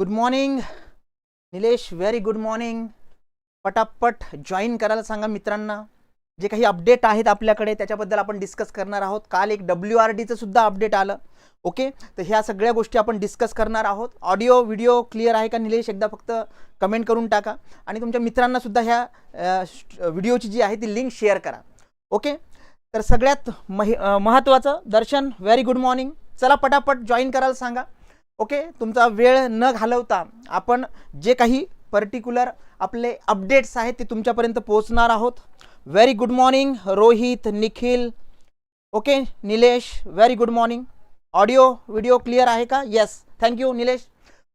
Good morning Nilesh very good morning पटापट join करायला सांगा मित्रांना. जे काही अपडेट आहेत आपल्याकडे त्याच्याबद्दल आपण डिस्कस करणार आहोत. काल एक डब्ल्यू आर डीचं सुद्धा अपडेट आलं. ओके तर ह्या सगळ्या गोष्टी आपण डिस्कस करणार आहोत. ऑडिओ व्हिडिओ क्लिअर आहे का निलेश एकदा फक्त कमेंट करून टाका. आणि तुमच्या मित्रांना सुद्धा ह्या श- व्हिडिओची जी आहे ती लिंक शेअर करा. ओके तर सगळ्यात महि महत्त्वाचं दर्शन. व्हेरी गुड मॉर्निंग चला पटापट जॉईन करायला सांगा. ओके? तुमचा वेळ न घालवता आपण जे काही पर्टिक्युलर आपले अपडेट्स आहेत ते तुमच्यापर्यंत पोहोचणार आहोत. Very good morning Rohit Nikhil. Okay Nilesh very good morning audio video clear आहे का? Yes thank you Nilesh.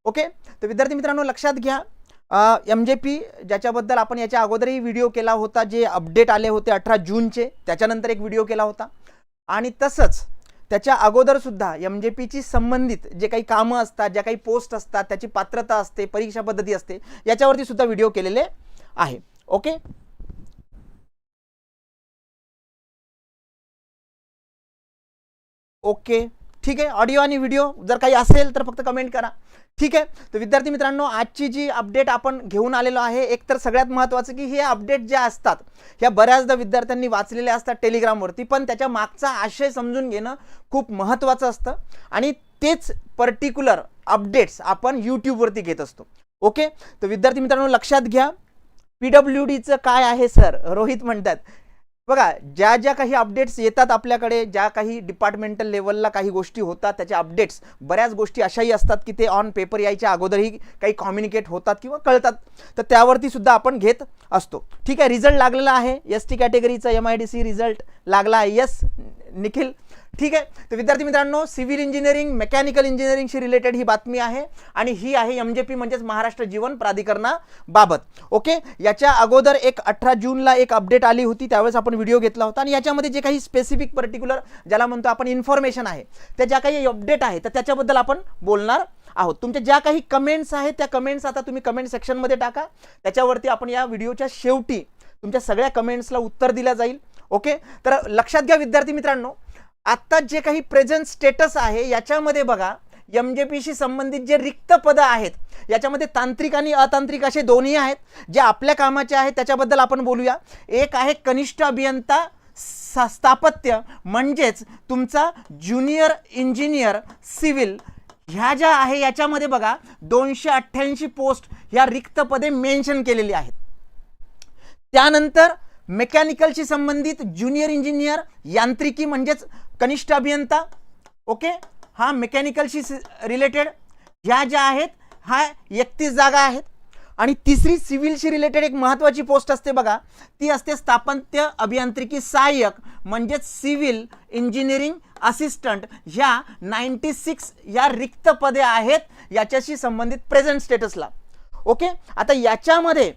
Okay? तर विद्यार्थी मित्रांनो लक्षात घ्या. एम जे पी ज्याच्याबद्दल आपण याच्या अगोदरही व्हिडिओ केला होता जे अपडेट आले होते अठरा जूनचे त्याच्यानंतर एक व्हिडिओ केला होता. आणि तसंच त्याच्या अगोदरसुद्धा एम जे पीची संबंधित जे काही कामं असतात ज्या काही पोस्ट असतात त्याची पात्रता असते परीक्षा पद्धती असते याच्यावरती सुद्धा व्हिडिओ केलेले आहे. ओके? ओके. ठीक आहे? ऑडिओ आणि व्हिडिओ जर काही असेल तर फक्त कमेंट करा. ठीक आहे? तर विद्यार्थी मित्रांनो आजची जी अपडेट आपण घेऊन आलेलो आहे एक तर सगळ्यात महत्त्वाचं की हे अपडेट ज्या असतात ह्या बऱ्याचदा विद्यार्थ्यांनी वाचलेल्या असतात टेलिग्रामवरती पण त्याच्या मागचा आशय समजून घेणं खूप महत्त्वाचं असतं. आणि तेच पर्टिक्युलर अपडेट्स आपण यूट्यूबवरती घेत असतो. ओके तर विद्यार्थी मित्रांनो लक्षात घ्या. पी डब्ल्यू डीचं काय आहे सर रोहित म्हणतात. बघा ज्या ज्या काही अपडेट्स येतात आपल्याकडे ज्या काही डिपार्टमेंटल लेवलला काही गोष्टी होतात त्याच्या अपडेट्स बऱ्याच गोष्टी अशाही असतात की ते ऑन पेपर यायच्या अगोदरही काही कम्युनिकेट होतात किंवा कळतात. तर त्यावरती सुद्धा आपण घेत असतो. ठीक आहे रिझल्ट लागलेला आहे. S T कॅटेगरीचा M I D C result लागला आहे. येस निखिल ठीक आहे? तर विद्यार्थी मित्रांनो सिव्हिल इंजिनिअरिंग मेकॅनिकल इंजिनिअरिंगशी रिलेटेड ही बातमी आहे आणि ही आहे एम जे पी म्हणजेच महाराष्ट्र जीवन प्राधिकरणाबाबत. ओके याच्या अगोदर एक अठरा जूनला एक अपडेट आली होती त्यावेळेस आपण व्हिडिओ घेतला होता आणि याच्यामध्ये जे काही स्पेसिफिक पर्टिक्युलर ज्याला म्हणतो आपण इन्फॉर्मेशन आहे त्या ज्या काही अपडेट आहे तर त्याच्याबद्दल आपण बोलणार आहोत. तुमच्या ज्या काही कमेंट्स आहेत त्या कमेंट्स आता तुम्ही कमेंट सेक्शनमध्ये टाका. त्याच्यावरती आपण या व्हिडिओच्या शेवटी तुमच्या सगळ्या कमेंट्सला उत्तर दिलं जाईल. ओके तर लक्षात घ्या विद्यार्थी मित्रांनो आत्ता जे काही प्रेझेंट स्टेटस आहे याच्यामध्ये बघा एम जे पीशी संबंधित जे रिक्त पदं आहेत याच्यामध्ये तांत्रिक आणि अतांत्रिक असे दोन्ही आहेत. जे आपल्या कामाचे आहेत त्याच्याबद्दल आपण बोलूया. एक आहे कनिष्ठ अभियंता सा स्थापत्य म्हणजेच तुमचा ज्युनियर इंजिनियर सिव्हिल ह्या ज्या आहे याच्यामध्ये बघा दोनशे अठ्ठ्याऐंशी पोस्ट ह्या रिक्त पदे मेन्शन केलेली आहेत. त्यानंतर मेकॅनिकलशी संबंधित ज्युनियर इंजिनियर यांत्रिकी म्हणजेच कनिष्ठ अभियंता. ओके? हा मेकॅनिकलशी रिलेटेड ह्या ज्या आहेत हा एकतीस जागा आहेत. आणि तिसरी सिव्हिलशी रिलेटेड एक महत्त्वाची पोस्ट असते बघा. ती असते स्थापत्य अभियांत्रिकी सहाय्यक म्हणजेच सिव्हिल इंजिनिअरिंग असिस्टंट. ह्या नाईन्टी सिक्स या रिक्त पदे आहेत याच्याशी संबंधित प्रेझेंट स्टेटसला. ओके? आता याच्यामध्ये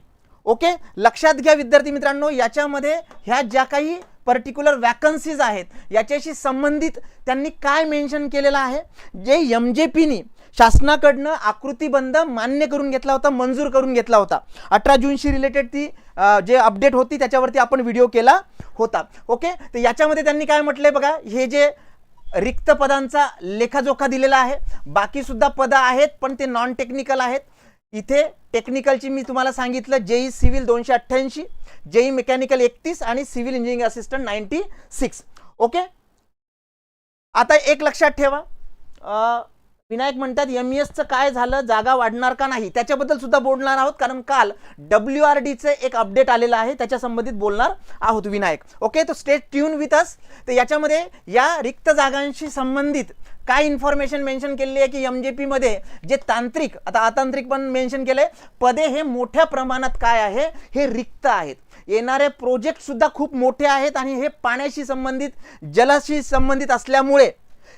ओके? लक्षात घ्या विद्यार्थी मित्रांनो याच्यामध्ये ह्या ज्या काही पर्टिक्युलर वॅकन्सीज आहेत याच्याशी संबंधित त्यांनी काय मेन्शन केलेलं आहे? जे एम जे पीनी शासनाकडनं आकृतीबंध मान्य करून घेतला होता मंजूर करून घेतला होता. अठरा जूनशी रिलेटेड ती जे अपडेट होती त्याच्यावरती आपण व्हिडिओ केला होता. ओके? तर याच्यामध्ये त्यांनी काय म्हटलंय बघा हे जे रिक्त पदांचा लेखाजोखा दिलेला आहे बाकीसुद्धा पदं आहेत पण ते नॉन टेक्निकल आहेत. इथे टेक्निकलची मी तुम्हाला सांगितलं जेई सिव्हिल दोनशे अठ्ठ्याऐंशी जेई मेकॅनिकल एकतीस आणि civil engineering assistant ninety six. Okay? आता एक लक्षात ठेवा. विनायक म्हणतात एम एसचं काय झालं जागा वाढणार का नाही? त्याच्याबद्दल सुद्धा बोलणार आहोत कारण काल डब्ल्यू आर डीचं एक अपडेट आलेलं आहे त्याच्या संबंधित बोलणार आहोत विनायक. ओके? तो स्टेट ट्यून विथ अस तर याच्यामध्ये या रिक्त जागांशी संबंधित काय इन्फॉर्मेशन मेन्शन केलेली आहे की एम जे पीमध्ये जे तांत्रिक आता अतांत्रिक पण मेन्शन आहे पदे हे मोठ्या प्रमाणात काय आहे? हे रिक्त आहेत. येणारे प्रोजेक्टसुद्धा खूप मोठे आहेत आणि हे पाण्याशी संबंधित जलाशी संबंधित असल्यामुळे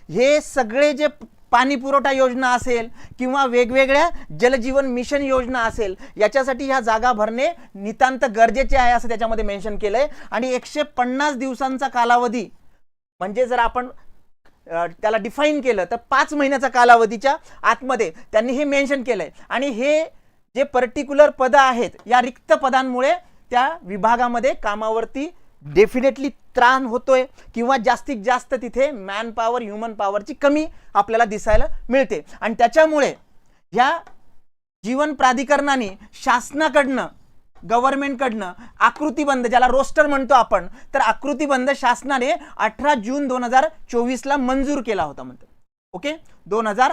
हे सगळे जे पाणी पुरवठा योजना असेल किंवा वेगवेगळ्या जलजीवन मिशन योजना असेल याच्यासाठी ह्या जागा भरणे नितांत गरजेचे आहे असं त्याच्यामध्ये मेन्शन केलं आहे आणि एकशे पन्नास दिवसांचा कालावधी म्हणजे जर आपण त्याला डिफाईन केलं. तर पाच महिन्याचा कालावधीच्या आतमध्ये त्यांनी हे मेन्शन केलंय. आणि हे जे पर्टिक्युलर पदं आहेत या रिक्त पदांमुळे त्या विभागामध्ये कामावरती डेफिनेटली त्राण होतोय किंवा जास्तीत जास्त तिथे मॅन पॉवर ह्युमन पॉवरची कमी आपल्याला दिसायला मिळते. आणि त्याच्यामुळे ह्या जीवन प्राधिकरणाने शासनाकडनं गव्हर्नमेंटकडनं आकृतीबंध ज्याला रोस्टर म्हणतो आपण तर आकृतीबंध शासनाने अठरा जून दोन हजार चोवीसला मंजूर केला होता म्हणतो ओके? दोन हजार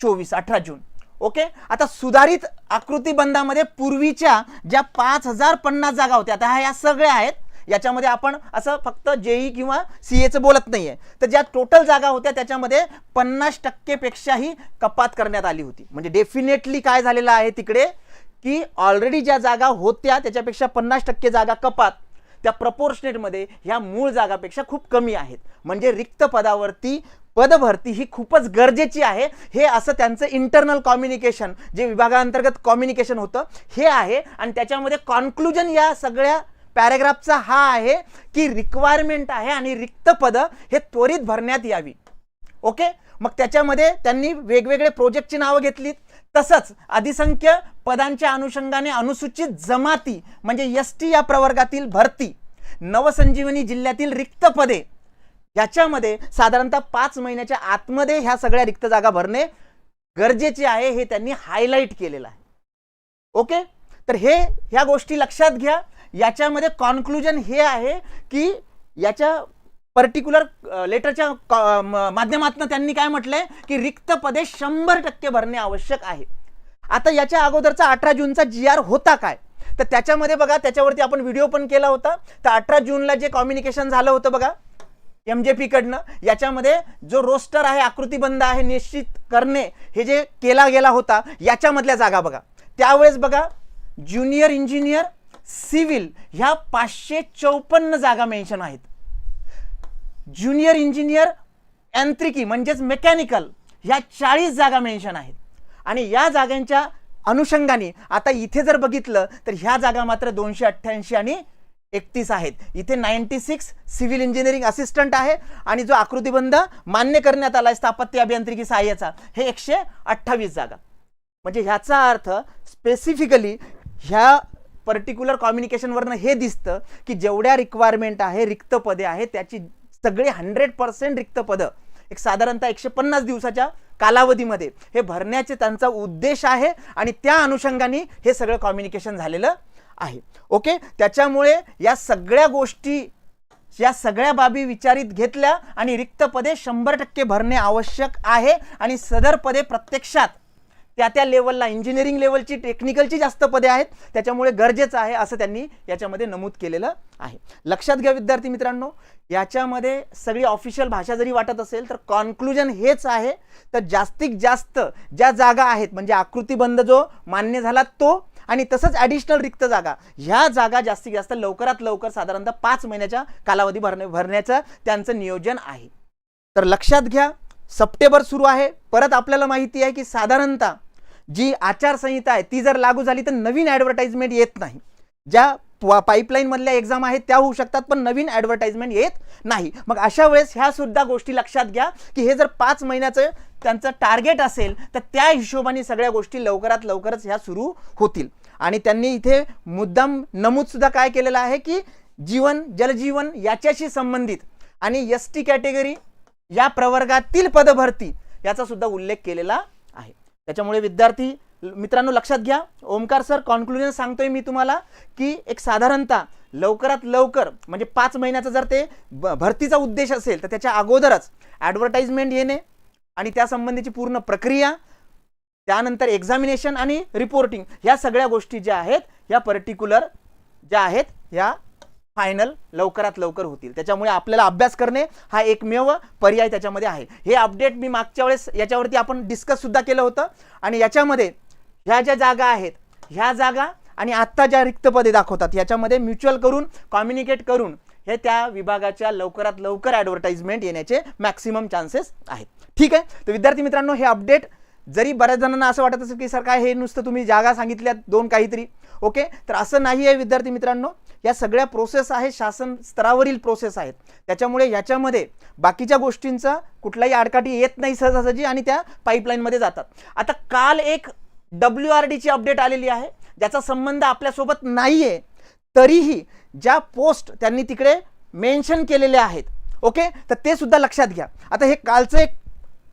चोवीस अठरा जून. ओके? आता सुधारित आकृतीबंधामध्ये पूर्वीच्या ज्या पाच हजार पन्नास जागा होत्या आता ह्या सगळ्या आहेत. याच्यामध्ये आपण असं फक्त जेई किंवा सी एचं बोलत नाही आहे तर ज्या टोटल जागा होत्या त्याच्यामध्ये पन्नास टक्केपेक्षाही कपात करण्यात आली होती. म्हणजे डेफिनेटली काय झालेलं आहे तिकडे? की ऑलरेडी ज्या जागा होत्या त्याच्यापेक्षा पन्नास टक्के जागा कपात. त्या प्रपोर्शनेटमध्ये ह्या मूळ जागापेक्षा खूप कमी आहेत. म्हणजे रिक्त पदावरती पदभरती ही खूपच गरजेची आहे. हे असं त्यांचं इंटरनल कम्युनिकेशन जे विभागांतर्गत कम्युनिकेशन होतं हे आहे. आणि त्याच्यामध्ये कॉन्क्लुजन या सगळ्या पॅरेग्राफचा हा आहे की रिक्वायरमेंट आहे आणि रिक्त पदं हे त्वरित भरण्यात यावी. ओके मग त्याच्यामध्ये त्यांनी वेगवेगळे प्रोजेक्टची नावं घेतलीत. तसंच अधिसंख्य पदांच्या अनुषंगाने अनुसूचित जमाती म्हणजे एस टी या प्रवर्गातील भरती नवसंजीवनी जिल्ह्यातील रिक्त पदे याच्यामध्ये साधारणतः पाच महिन्याच्या आतमध्ये ह्या सगळ्या रिक्त जागा भरणे गरजेचे आहे हे त्यांनी हायलाईट केलेलं आहे. ओके तर हे ह्या गोष्टी लक्षात घ्या. याच्यामध्ये कॉन्क्लुजन हे आहे की याच्या पर्टिक्युलर लेटरच्या माध्यमातून त्यांनी काय म्हटलंय? की रिक्त पदे शंभर टक्के भरणे आवश्यक आहे. आता याच्या अगोदरचा अठरा जूनचा जी आर होता काय? तर त्याच्यामध्ये बघा त्याच्यावरती आपण व्हिडिओ पण केला होता. तर अठरा जूनला जे कम्युनिकेशन झालं होतं बघा एम जे पीकडनं याच्यामध्ये जो रोस्टर आहे आकृतीबंध आहे निश्चित करणे हे जे केला गेला होता याच्यामधल्या जागा बघा. त्यावेळेस बघा ज्युनियर इंजिनियर सिव्हिल ह्या पाचशे चौपन्न जागा मेन्शन आहेत. ज्युनियर इंजिनियर यांत्रिकी म्हणजेच मेकॅनिकल ह्या चाळीस जागा मेन्शन आहेत. आणि या जागांच्या अनुषंगाने आता इथे जर बघितलं तर ह्या जागा मात्र दोनशे अठ्ठ्याऐंशी आणि एकतीस आहेत. इथे ninety six civil engineering assistant आहे आणि जो आकृतीबंध मान्य करण्यात आला आहे स्थापत्य अभियांत्रिकी सहाय्याचा हे एकशे अठ्ठावीस जागा. म्हणजे ह्याचा अर्थ स्पेसिफिकली ह्या पर्टिक्युलर कम्युनिकेशनवरनं हे दिसतं की जेवढ्या रिक्वायरमेंट आहे रिक्त पदे आहेत त्याची सगळे हंड्रेड पर्सेंट रिक्त पदं. एक साधारणतः एकशे पन्नास दिवसाच्या कालावधीमध्ये. हे भरण्याचे त्यांचा उद्देश आहे आणि त्या अनुषंगाने हे सगळं कम्युनिकेशन झालेलं आहे. ओके त्याच्यामुळे या सगळ्या गोष्टी या सगळ्या बाबी विचारित घेतल्या आणि रिक्त पदे शंभर टक्के भरणे आवश्यक आहे आणि सदर पदे प्रत्यक्षात त्या त्या लेवलला इंजिनिअरिंग लेवलची टेक्निकलची जास्त पदे आहेत. त्याच्यामुळे गरजेचं आहे असं त्यांनी याच्यामध्ये नमूद केलेलं आहे. लक्षात घ्या विद्यार्थी मित्रांनो याच्यामध्ये सगळी ऑफिशियल भाषा जरी वाटत असेल तर कॉन्क्लुजन हेच आहे. तर जास्तीत जास्त ज्या जागा आहेत म्हणजे आकृतीबंध जो मान्य झाला तो आणि तसंच ॲडिशनल रिक्त जागा. ह्या जागा जास्तीत जास्त लवकरात लवकर साधारणतः पाच महिन्याच्या कालावधी भरणे भरण्याचं त्यांचं नियोजन आहे. तर लक्षात घ्या सप्टेंबर सुरू आहे. परत आपल्याला माहिती आहे की साधारणतः जी आचारसंहिता आहे ती जर लागू झाली तर नवीन ॲडव्हर्टाइजमेंट येत नाही. ज्या पाईपलाईनमधल्या एक्झाम आहेत त्या होऊ शकतात पण नवीन ॲडव्हर्टाइजमेंट येत नाही. मग अशा वेळेस ह्या सुद्धा गोष्टी लक्षात घ्या की हे जर पाच महिन्याचं त्यांचं टार्गेट असेल तर त्या हिशोबाने सगळ्या गोष्टी लवकरात लवकरच ह्या सुरू होतील. आणि त्यांनी इथे मुद्दाम नमूदसुद्धा काय केलेलं आहे की जीवन जलजीवन याच्याशी संबंधित आणि एस टी कॅटेगरी या प्रवर्गातील पदभरती याचा सुद्धा उल्लेख केलेला त्याच्यामुळे विद्यार्थी मित्रांनो लक्षात घ्या. ओमकार सर कॉन्क्लुजन सांगतोय मी तुम्हाला की एक साधारणतः लवकरात लवकर म्हणजे पाच महिन्याचा जर ते ब- भरतीचा उद्देश असेल तर त्याच्या अगोदरच ॲडव्हर्टाइजमेंट येणे आणि त्यासंबंधीची पूर्ण प्रक्रिया त्यानंतर एक्झामिनेशन आणि रिपोर्टिंग ह्या सगळ्या गोष्टी ज्या आहेत ह्या पर्टिक्युलर ज्या आहेत ह्या फायनल लवकरात लवकर होतील. त्याच्यामुळे आपल्याला अभ्यास करणे हा एकमेव पर्याय त्याच्यामध्ये आहे. हे अपडेट मी मागच्या वेळेस याच्यावरती आपण डिस्कससुद्धा केलं होतं. आणि याच्यामध्ये ह्या ज्या जागा आहेत ह्या जागा आणि आत्ता ज्या रिक्त पदे दाखवतात याच्यामध्ये म्युच्युअल करून कम्युनिकेट करून हे त्या विभागाच्या लवकरात लवकर ॲडव्हर्टाइजमेंट येण्याचे मॅक्सिमम चान्सेस आहेत. ठीक आहे? तर विद्यार्थी मित्रांनो हे अपडेट जरी बऱ्याच जणांना असं वाटत असेल की सर काय हे नुसतं तुम्ही जागा सांगितल्यात दोन काहीतरी. ओके तर असं नाही आहे विद्यार्थी मित्रांनो. या सगळ्या प्रोसेस आहे शासन स्तरावरील प्रोसेस आहेत. त्याच्यामुळे याच्यामध्ये बाकीच्या गोष्टींचा कुठलाही आडकाठी येत नाही सहजासहजी आणि त्या पाईपलाईनमध्ये जातात. आता काल एक डब्ल्यू आर डीची अपडेट आलेली आहे. ज्याचा संबंध आपल्यासोबत नाही आहे तरीही ज्या पोस्ट त्यांनी तिकडे मेन्शन केलेल्या आहेत. ओके? तर ते सुद्धा लक्षात घ्या. आता हे कालचं एक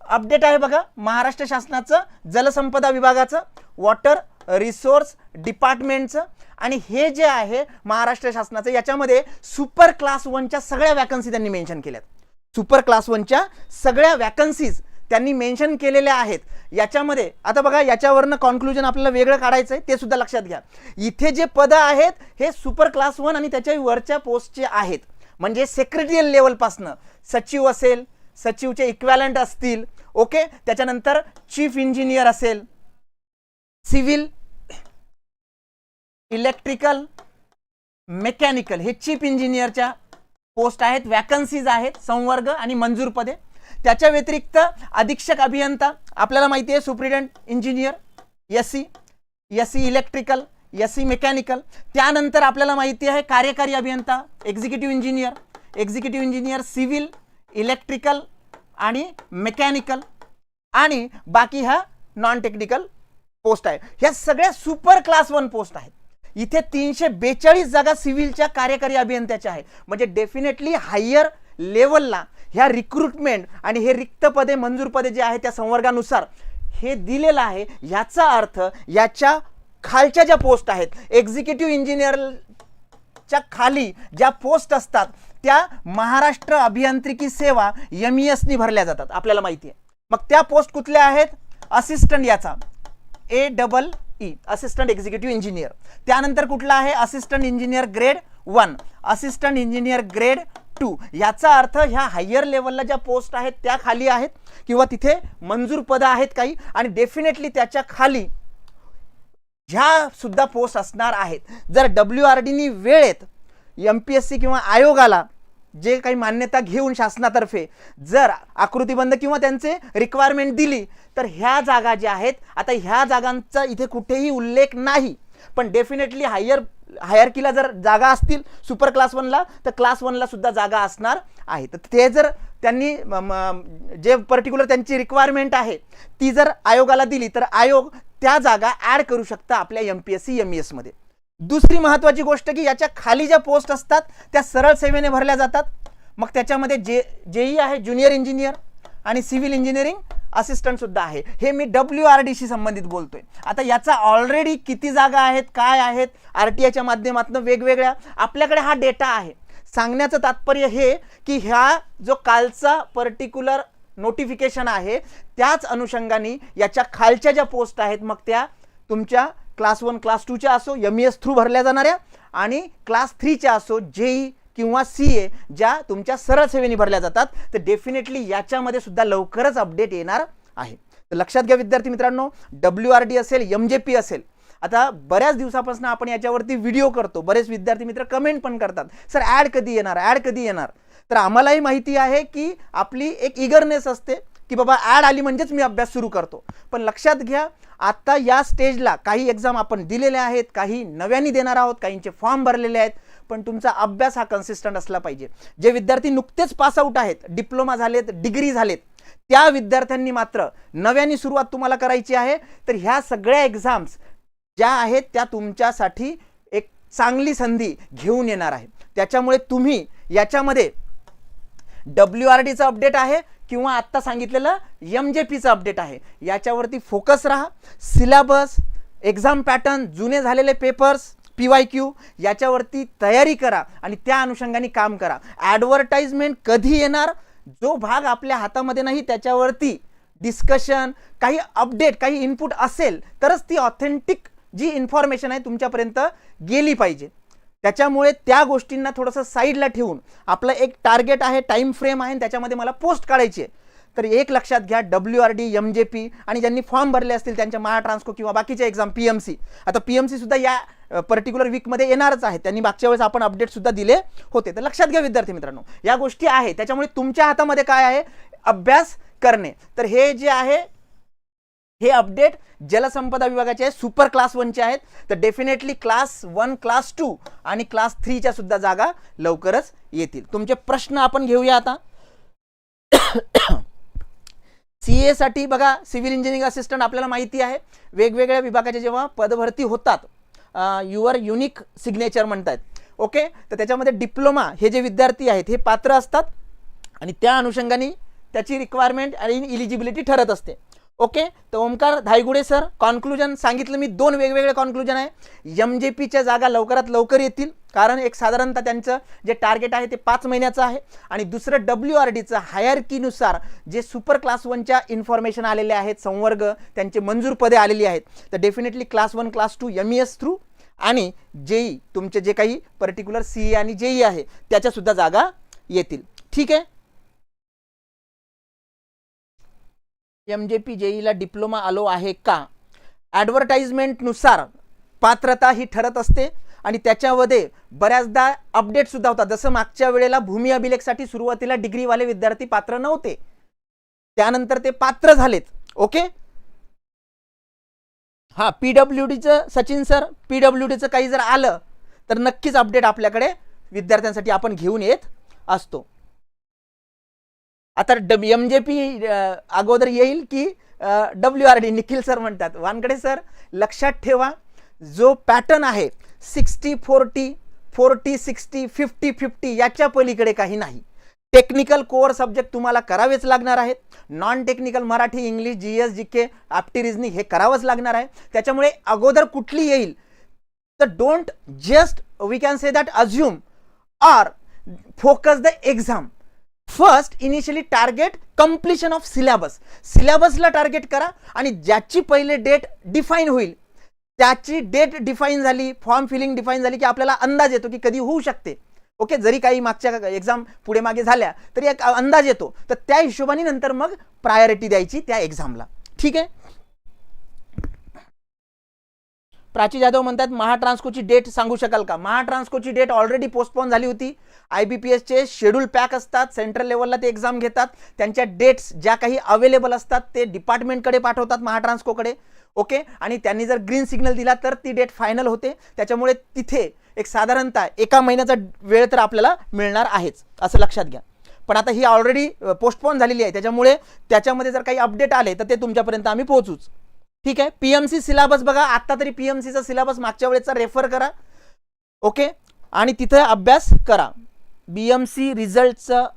अपडेट आहे बघा. महाराष्ट्र शासनाचं जलसंपदा विभागाचं वॉटर रिसोर्स डिपार्टमेंटचं आणि हे जे आहे महाराष्ट्र शासनाचं याच्यामध्ये सुपर क्लास वनच्या सगळ्या वॅकन्सी त्यांनी मेन्शन केल्यात. सुपर क्लास वनच्या सगळ्या वॅकन्सीज त्यांनी मेन्शन केलेल्या आहेत. याच्यामध्ये आता बघा याच्यावरनं कॉन्क्लुजन आपल्याला वेगळं काढायचं आहे ते सुद्धा लक्षात घ्या. इथे जे पदं आहेत हे सुपर क्लास वन आणि त्याच्या वरच्या पोस्टचे आहेत. म्हणजे सेक्रेटरियल लेवलपासनं सचिव असेल सचिवचे इक्वॅलंट असतील ओके त्याच्यानंतर चीफ इंजिनियर असेल सिव्हिल इलेक्ट्रिकल मेकॅनिकल हे चीफ इंजिनियरच्या पोस्ट आहेत वॅकन्सीज आहेत संवर्ग आणि मंजूर पदे. त्याच्या व्यतिरिक्त अधीक्षक अभियंता आपल्याला माहिती आहे superintendent engineer S C S C electrical S C mechanical त्यानंतर आपल्याला माहिती आहे कार्यकारी अभियंता executive engineer executive engineer civil electrical आणि मेकॅनिकल आणि बाकी ह्या नॉन टेक्निकल पोस्ट आहे. ह्या सगळ्या सुपर क्लास वन पोस्ट आहेत. इथे तीनशे बेचाळीस जागा सिव्हिलच्या कार्यकारी अभियंत्याच्या आहेत. म्हणजे डेफिनेटली हायर लेवलला ह्या रिक्रुटमेंट आणि हे रिक्त पदे मंजूर पदे जे आहे त्या संवर्गानुसार हे दिलेलं आहे. याचा अर्थ याच्या खालच्या ज्या पोस्ट आहेत एक्झिक्युटिव्ह इंजिनियरच्या खाली ज्या पोस्ट असतात त्या महाराष्ट्र अभियांत्रिकी सेवा एम ई एसनी भरल्या जातात. आपल्याला माहिती आहे. मग त्या पोस्ट कुठल्या आहेत? असिस्टंट याचा. A double E assistant executive engineer त्यानंतर कुठला आहे? Assistant engineer grade one assistant engineer grade two याचा अर्थ ह्या हायर लेवलला ज्या पोस्ट आहेत त्या खाली आहेत किंवा तिथे मंजूर पदं आहेत काही आणि डेफिनेटली त्याच्याखाली ह्या सुद्धा पोस्ट असणार आहेत. जर डब्ल्यू आर डीनी वेळेत एम पी एस सी किंवा आयोगाला जे काही मान्यता घेऊन शासनातर्फे जर आकृतीबंध किंवा त्यांचे रिक्वायरमेंट दिली तर ह्या जागा ज्या आहेत आता ह्या जागांचा इथे कुठेही उल्लेख नाही. पण डेफिनेटली हायर हायरकीला जर जागा असतील सुपर क्लास वनला तर क्लास वनला सुद्धा जागा असणार आहे. तर ते जर त्यांनी जे पर्टिक्युलर त्यांची रिक्वायरमेंट आहे ती जर आयोगाला दिली तर आयोग त्या जागा ॲड करू शकता आपल्या M P S C M E एसमध्ये दुसरी महत्त्वाची गोष्ट की याच्या खाली ज्या पोस्ट असतात त्या सरळ सेवेने भरल्या जातात. मग त्याच्यामध्ये जे जेई आहे ज्युनियर इंजिनियर आणि सिव्हिल इंजिनिअरिंग असिस्टंटसुद्धा आहे. हे मी डब्ल्यू आर डीशी संबंधित बोलतोय. आता याचा ऑलरेडी किती जागा आहेत काय आहेत आर टी आयच्या माध्यमातून वेगवेगळ्या आपल्याकडे हा डेटा आहे. सांगण्याचं तात्पर्य हे की ह्या जो कालचा पर्टिक्युलर नोटिफिकेशन आहे त्याच अनुषंगाने याच्या खालच्या ज्या पोस्ट आहेत मग त्या तुमच्या क्लास वन क्लास टूच्या असो एम एस थ्रू भरल्या जाणाऱ्या आणि क्लास थ्रीच्या असो जेई किंवा सी ए ज्या तुमच्या सरळ सेवेने भरल्या जातात तर डेफिनेटली याच्यामध्ये सुद्धा लवकरच अपडेट येणार आहे. तर लक्षात घ्या विद्यार्थी मित्रांनो डब्ल्यू आर डी असेल एम जे पी असेल आता बऱ्याच दिवसापासून आपण याच्यावरती व्हिडिओ करतो. बरेच विद्यार्थी मित्र कमेंट पण करतात. सर ॲड कधी येणार? ॲड कधी येणार? तर आम्हालाही माहिती आहे की आपली एक इगरनेस असते. की बाबा ॲड आली म्हणजेच मी अभ्यास सुरू करतो. पण लक्षात घ्या आत्ता या स्टेजला काही एक्झाम आपण दिलेल्या आहेत काही नव्याने देणार आहोत काहींचे फॉर्म भरलेले आहेत पण तुमचा अभ्यास हा कन्सिस्टंट असला पाहिजे. जे विद्यार्थी नुकतेच पासआउट आहेत डिप्लोमा झालेत डिग्री झालेत त्या विद्यार्थ्यांनी मात्र नव्याने सुरुवात तुम्हाला करायची आहे. तर ह्या सगळ्या एक्झाम्स ज्या आहेत त्या तुमच्यासाठी एक चांगली संधी घेऊन येणार आहे. त्याच्यामुळे तुम्ही याच्यामध्ये डब्ल्यू आर डीचं अपडेट आहे किंवा आत्ता सांगितलेलं एम जे पीचं अपडेट आहे. याच्यावरती फोकस राहा. सिलेबस एक्झाम पॅटर्न जुने झालेले पेपर्स पी वाय क्यू याच्यावरती तयारी करा आणि त्या अनुषंगाने काम करा. ॲडव्हर्टाइजमेंट कधी येणार? जो भाग आपल्या हातामध्ये नाही त्याच्यावरती डिस्कशन काही अपडेट काही इनपुट असेल तरच ती ऑथेंटिक जी इन्फॉर्मेशन आहे तुमच्यापर्यंत गेली पाहिजे. त्याच्यामुळे त्या गोष्टींना थोडंसं साईडला ठेवून आपलं एक टार्गेट आहे टाईम फ्रेम आहे आणि त्याच्यामध्ये मला पोस्ट काढायची आहे. तर एक लक्षात घ्या W R D M J P आणि ज्यांनी फॉर्म भरले असतील त्यांच्या महाट्रान्सको किंवा बाकीच्या एक्झाम पी एम सी. आता पी एम सी सुद्धा या पर्टिक्युलर वीकमध्ये येणारच आहे त्यांनी मागच्या वेळेस आपण अपडेटसुद्धा दिले होते. तर लक्षात घ्या विद्यार्थी मित्रांनो या गोष्टी आहे त्याच्यामुळे तुमच्या हातामध्ये काय आहे? अभ्यास करणे. तर हे जे आहे हे अपडेट जलसंपदा विभागाचे आहे सुपर क्लास वनचे आहेत. तर definitely class one class two आणि क्लास थ्रीच्या सुद्धा जागा लवकरच येतील. तुमचे प्रश्न आपण घेऊया आता. सी एसाठी बघा सिव्हिल इंजिनिअरिंग असिस्टंट आपल्याला माहिती आहे. वेगवेगळ्या विभागाचे जेव्हा पदभरती होतात युअर युनिक सिग्नेचर म्हणतात ओके? तर त्याच्यामध्ये डिप्लोमा हे जे विद्यार्थी आहेत हे पात्र असतात. आणि त्या अनुषंगाने त्याची रिक्वायरमेंट आणि इलिजिबिलिटी ठरत असते. ओके? तर ओमकार धायगुडे सर कॉन्क्लुजन सांगितलं मी. दोन वेगवेगळे कॉन्क्लुजन आहे. एम जे पीच्या जागा लवकरात लवकर येतील. कारण एक साधारणतः त्यांचं जे टार्गेट आहे ते पाच महिन्याचं आहे. आणि दुसरं डब्ल्यू आर डीचं हायरकीनुसार जे सुपर क्लास वनच्या इन्फॉर्मेशन आलेले आहेत संवर्ग त्यांचे मंजूर पदे आलेली आहेत. तर definitely class one class two M E S through आणि जेई तुमचे जे काही पर्टिक्युलर सी आणि जेई आहे त्याच्यासुद्धा जागा येतील. ठीक आहे? एम जे पी जेईला डिप्लोमा आलो आहे का? ॲडव्हर्टाइजमेंटनुसार पात्रता ही ठरत असते आणि त्याच्यामध्ये बऱ्याचदा अपडेटसुद्धा होतात. जसं मागच्या वेळेला भूमी अभिलेखसाठी सुरुवातीला डिग्रीवाले विद्यार्थी पात्र नव्हते. त्यानंतर ते पात्र झालेत. ओके? हा पी डब्ल्यू डीचं सचिन सर पी डब्ल्यू डीचं काही जर आलं तर नक्कीच अपडेट आपल्याकडे विद्यार्थ्यांसाठी आपण घेऊन येत असतो. आता डब एम जे पी अगोदर येईल की W R D Nikhil sir म्हणतात. वानकडे सर लक्षात ठेवा जो पॅटर्न आहे sixty forty forty sixty fifty fifty याच्या पलीकडे काही नाही. टेक्निकल कोअर सब्जेक्ट तुम्हाला करावेच लागणार आहेत. Non technical Marathi English G S G K apti reasoning हे करावंच लागणार आहे. त्याच्यामुळे अगोदर कुठली येईल? तर don't just we can say that assume are focus the exam first initially target completion of syllabus सिलेबसला target करा आणि ज्याची पहिले डेट डिफाईन होईल. त्याची डेट डिफाईन झाली फॉर्म फिलिंग डिफाईन झाली की आपल्याला अंदाज येतो की कधी होऊ शकते. ओके जरी काही मागच्या एक्झाम पुढे मागे झाल्या तरी एक अंदाज येतो. तर त्या हिशोबाने नंतर मग प्रायोरिटी द्यायची त्या एक्झामला ठीक आहे? प्राची जाधव म्हणतात महाट्रान्स्कोची डेट सांगू शकाल का? महाट्रान्स्कोची डेट ऑलरेडी पोस्टपोन झाली होती. आय बी पी एसचे शेड्यूल पॅक असतात सेंट्रल लेवलला ते एक्झाम घेतात. त्यांच्या डेट्स ज्या काही अवेलेबल असतात ते डिपार्टमेंटकडे पाठवतात महाट्रान्स्कोकडे ओके आणि त्यांनी जर ग्रीन सिग्नल दिला तर ती डेट फायनल होते. त्याच्यामुळे तिथे एक साधारणतः एका महिन्याचा वेळ तर आपल्याला मिळणार आहेच असं लक्षात घ्या. पण आता ही ऑलरेडी पोस्टपोन झालेली आहे. त्याच्यामुळे त्याच्यामध्ये जर काही अपडेट आले तर ते तुमच्यापर्यंत आम्ही पोहोचूच. ठीक आहे? पी एम सी सिलेबस बघा आत्ता तरी पी एम सिलेबस मागच्या वेळेचा रेफर करा. ओके आणि तिथं अभ्यास करा. बी एम सी रिझल्टचं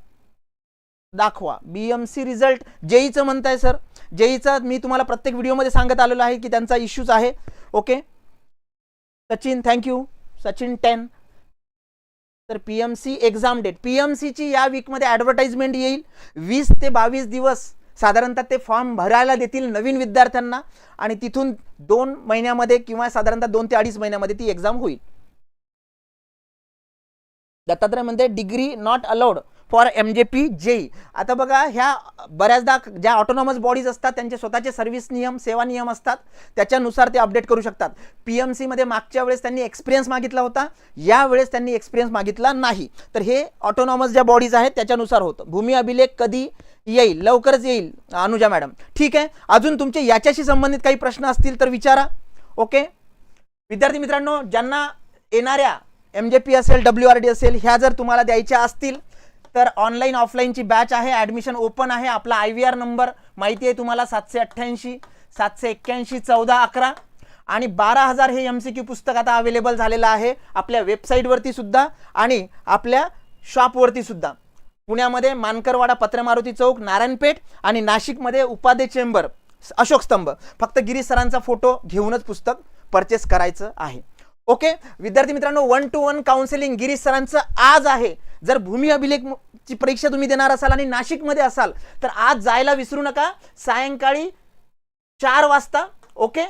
दाखवा. बी एम सी रिझल्ट जेईचं म्हणताय सर जेईचा मी तुम्हाला प्रत्येक व्हिडिओमध्ये सांगत आलेलो आहे की त्यांचा इश्यूज आहे. Okay Sachin thank you Sachin ten तर P M C exam date P M सीची या वीकमध्ये ॲडव्हर्टाइजमेंट येईल. वीस ते बावीस दिवस. साधारणतः ते फॉर्म भरायला देतील नवीन विद्यार्थ्यांना आणि तिथून दोन महिन्यामध्ये किंवा साधारणतः दोन ते अडीच महिन्यामध्ये ती एक्झाम होईल. दत्तात्रय म्हणते degree not allowed for M J P JE आता बघा ह्या बऱ्याचदा ज्या ऑटोनॉमस बॉडीज असतात त्यांचे स्वतःचे सर्व्हिस नियम सेवा नियम असतात त्याच्यानुसार ते अपडेट करू शकतात. पी एम सीमध्ये मागच्या वेळेस त्यांनी एक्सपिरियन्स मागितला होता यावेळेस त्यांनी एक्सपिरियन्स मागितला नाही. तर हे ऑटोनॉमस ज्या बॉडीज आहेत त्याच्यानुसार होतं. भूमी अभिलेख कधी येईल लवकरच येईल. अनुजा मॅडम ठीक आहे? अजून तुमचे याच्याशी संबंधित काही प्रश्न असतील तर विचारा. ओके? विद्यार्थी मित्रांनो ज्यांना येणाऱ्या एम जे पी असेल डब्ल्यू आर डी असेल ह्या जर तुम्हाला द्यायच्या असतील तर ऑनलाईन ऑफलाईनची बॅच आहे ॲडमिशन ओपन आहे. आपला आय व्ही आर नंबर माहिती आहे तुम्हाला सातशे अठ्ठ्याऐंशी सातशे एक्क्याऐंशी चौदा अकरा. आणि बारा हजार हे एम सी क्यू पुस्तक आता अवेलेबल झालेलं आहे. आपल्या वेबसाईटवरती सुद्धा आणि आपल्या शॉपवरती सुद्धा. पुण्यामध्ये मानकरवाडा पत्रमारुती चौक नारायणपेठ आणि नाशिकमध्ये उपाधे चेंबर अशोक स्तंभ. फक्त गिरीश सरांचा फोटो घेऊनच पुस्तक परचेस करायचं आहे. ओके विद्यार्थी मित्रांनो one two one counselling Girish सरांचं आज आहे. जर भूमी अभिलेख ची परीक्षा तुम्ही देणार असाल आणि नाशिकमध्ये असाल तर आज जायला विसरू नका. सायंकाळी चार वाजता ओके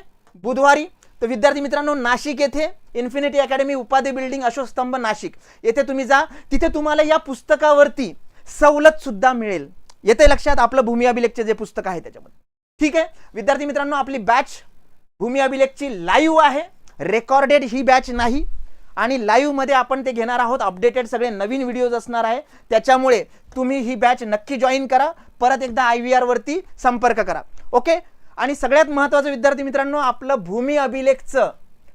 बुधवारी. तर विद्यार्थी मित्रांनो नाशिक येथे infinity academy Upadhi building Ashok Stambh Nashik. येथे तुम्ही जा. तिथे तुम्हाला या पुस्तकावरती सवलत सुद्धा मिळेल. येते लक्षात? आपलं भूमी अभिलेखचे जे पुस्तक आहे त्याच्यामध्ये. ठीक आहे? विद्यार्थी मित्रांनो आपली बॅच भूमी अभिलेखची लाईव्ह आहे. रेकॉर्डेड ही बॅच नाही. आणि लाईव्हमध्ये आपण ते घेणार आहोत. अपडेटेड सगळे नवीन व्हिडिओज असणार आहे. त्याच्यामुळे तुम्ही ही बॅच नक्की जॉईन करा. परत एकदा आय व्ही आरवरती संपर्क करा. ओके आणि सगळ्यात महत्त्वाचं विद्यार्थी मित्रांनो आपलं भूमी अभिलेखचं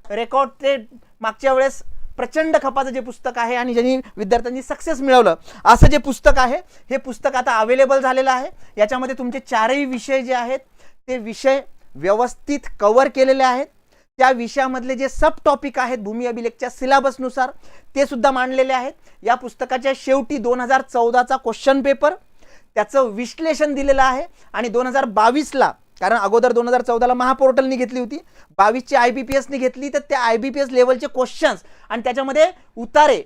रेकॉर्डेड मागच्या वेळेस प्रचंड खपाचं जे पुस्तक आहे आणि ज्यांनी विद्यार्थ्यांनी सक्सेस मिळवलं असं जे पुस्तक आहे हे पुस्तक आता अवेलेबल झालेलं आहे. याच्यामध्ये तुमचे चारही विषय जे आहेत ते विषय व्यवस्थित कवर केलेले आहेत. त्या विषयामधले जे सब टॉपिक आहेत भूमी अभिलेखच्या सिलेबसनुसार ते सुद्धा मांडलेले आहेत. या पुस्तकाच्या शेवटी दोन हजार चौदाचा क्वेश्चन पेपर त्याचं विश्लेषण दिलेलं आहे आणि दोन हजार बावीसला कारण अगोदर दोन हजार चौदाला महापोर्टलनी घेतली होती बावीसची आय बी पी एसनी घेतली तर त्या आय बी पी एस लेवलचे क्वेश्चन्स आणि त्याच्यामध्ये उतारे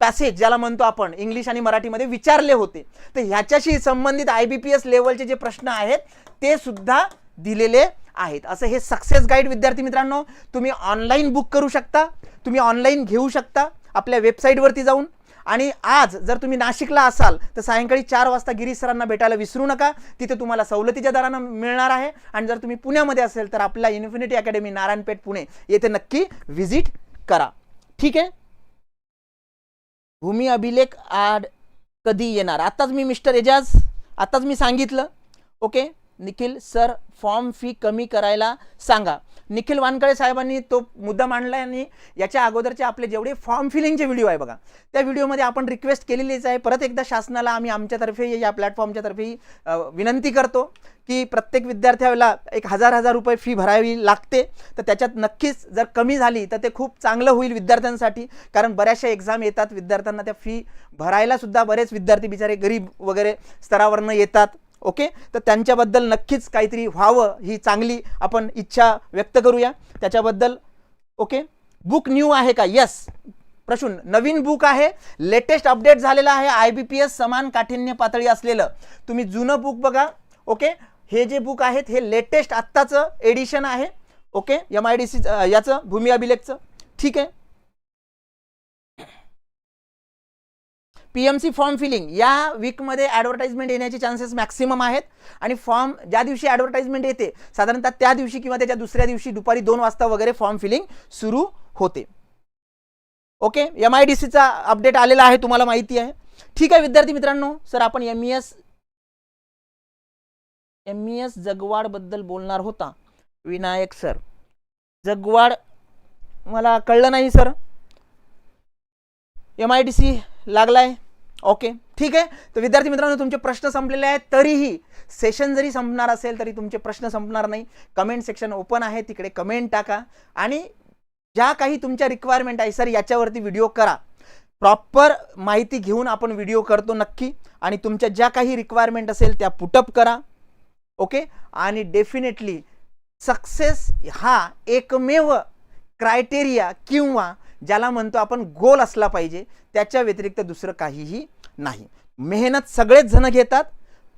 पॅसेज ज्याला म्हणतो आपण इंग्लिश आणि मराठीमध्ये विचारले होते. तर ह्याच्याशी संबंधित आय बी पी एस लेवलचे जे प्रश्न आहेत ते सुद्धा दिलेले आहेत. असं हे सक्सेस गाईड विद्यार्थी मित्रांनो तुम्ही ऑनलाईन बुक करू शकता तुम्ही ऑनलाईन घेऊ शकता आपल्या वेबसाईटवरती जाऊन. आणि आज जर तुम्ही नाशिकला असाल तर सायंकाळी चार वाजता गिरीश सरांना भेटायला विसरू नका. तिथे तुम्हाला सवलतीच्या दरानं मिळणार आहे. आणि जर तुम्ही पुण्यामध्ये असेल तर आपल्या इन्फिनिटी अकॅडमी नारायणपेठ पुणे येथे नक्की व्हिजिट करा. ठीक आहे? भूमी अभिलेख आड कधी येणार? आत्ताच मी मिस्टर एजाज आत्ताच मी सांगितलं. Okay? Nikhil sir form fee कमी करायला सांगा. निखिल वानकडे साहेबांनी तो मुद्दा मांडला आणि याच्या अगोदरचे आपले जेवढे फॉर्म फिलिंगचे व्हिडिओ आहे बघा त्या व्हिडिओमध्ये आपण रिक्वेस्ट केलेलीच आहे. परत एकदा शासनाला आम्ही आमच्यातर्फे या प्लॅटफॉर्मच्या तर्फे विनंती करतो की प्रत्येक विद्यार्थ्याला एक हजार हजार रुपये फी भरावी लागते. तर त्याच्यात नक्कीच जर कमी झाली तर ते खूप चांगलं होईल विद्यार्थ्यांसाठी. कारण बऱ्याचशा एक्झाम येतात विद्यार्थ्यांना त्या फी भरायलासुद्धा बरेच विद्यार्थी बिचारे गरीब वगैरे स्तरावरनं येतात. ओके? तर त्यांच्याबद्दल नक्कीच काहीतरी व्हावं ही चांगली आपण इच्छा व्यक्त करूया. त्याच्याबद्दल ओके? बुक न्यू आहे का? यस प्रशून नवीन बुक आहे. लेटेस्ट अपडेट झालेला आहे. आय बी पी एस समान काठिण्य पातळी असलेलं. तुम्ही जुनं बुक बघा ओके? हे जे बुक आहेत हे लेटेस्ट आत्ताचं एडिशन आहे okay? M I D C याचं भूमी अभिलेखचं. ठीक आहे? P M C form filling या वीकमध्ये ॲडव्हर्टाइजमेंट येण्याचे चान्सेस मॅक्सिमम आहेत. आणि फॉर्म ज्या दिवशी ॲडव्हर्टाइजमेंट येते साधारणतः त्या दिवशी किंवा त्याच्या दुसऱ्या दिवशी दुपारी दोन वाजता वगैरे फॉर्म फिलिंग सुरू होते. ओके एम आय डी सीचा अपडेट आलेला आहे तुम्हाला माहिती आहे. ठीक आहे विद्यार्थी मित्रांनो सर आपण M E S M E S जगवाडबद्दल बोलणार होता विनायक सर. जगवाड मला कळलं नाही sir. M I D C लागलाय. ओके ठीक आहे? तर विद्यार्थी मित्रांनो तुमचे प्रश्न संपलेले आहेत तरीही सेशन जरी संपणार असेल तरी तुमचे प्रश्न संपणार नाही. कमेंट सेक्शन ओपन आहे तिकडे कमेंट टाका. आणि ज्या काही तुमच्या रिक्वायरमेंट आहे सर याच्यावरती व्हिडिओ करा. प्रॉपर माहिती घेऊन आपण व्हिडिओ करतो नक्की. आणि तुमच्या ज्या काही रिक्वायरमेंट असेल त्या पुटअप करा. ओके? आणि डेफिनेटली सक्सेस हा एकमेव क्रायटेरिया किंवा ज्याला म्हणतो आपण गोल असला पाहिजे त्याच्या व्यतिरिक्त दुसरं काहीही नाही. मेहनत सगळेच जण घेतात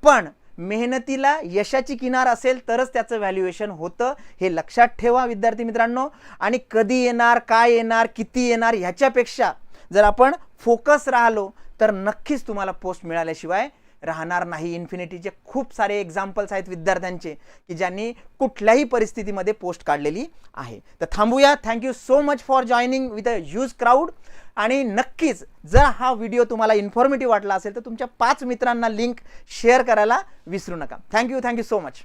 पण मेहनतीला यशाची किनार असेल तरच त्याचं व्हॅल्युएशन होतं हे लक्षात ठेवा विद्यार्थी मित्रांनो. आणि कधी येणार काय येणार किती येणार ह्याच्यापेक्षा जर आपण फोकस राहिलो तर नक्कीच तुम्हाला पोस्ट मिळाल्याशिवाय राहणार नाही. इन्फिनिटीचे खूप सारे एक्झाम्पल्स आहेत विद्यार्थ्यांचे की ज्यांनी कुठल्याही परिस्थितीमध्ये पोस्ट काढलेली आहे. तर थांबूया. Thank you so much for joining with a huge crowd आणि नक्कीच जर हा व्हिडिओ तुम्हाला इन्फॉर्मेटिव्ह वाटला असेल तर तुमच्या पाच मित्रांना लिंक शेअर करायला विसरू नका. Thank you thank you so much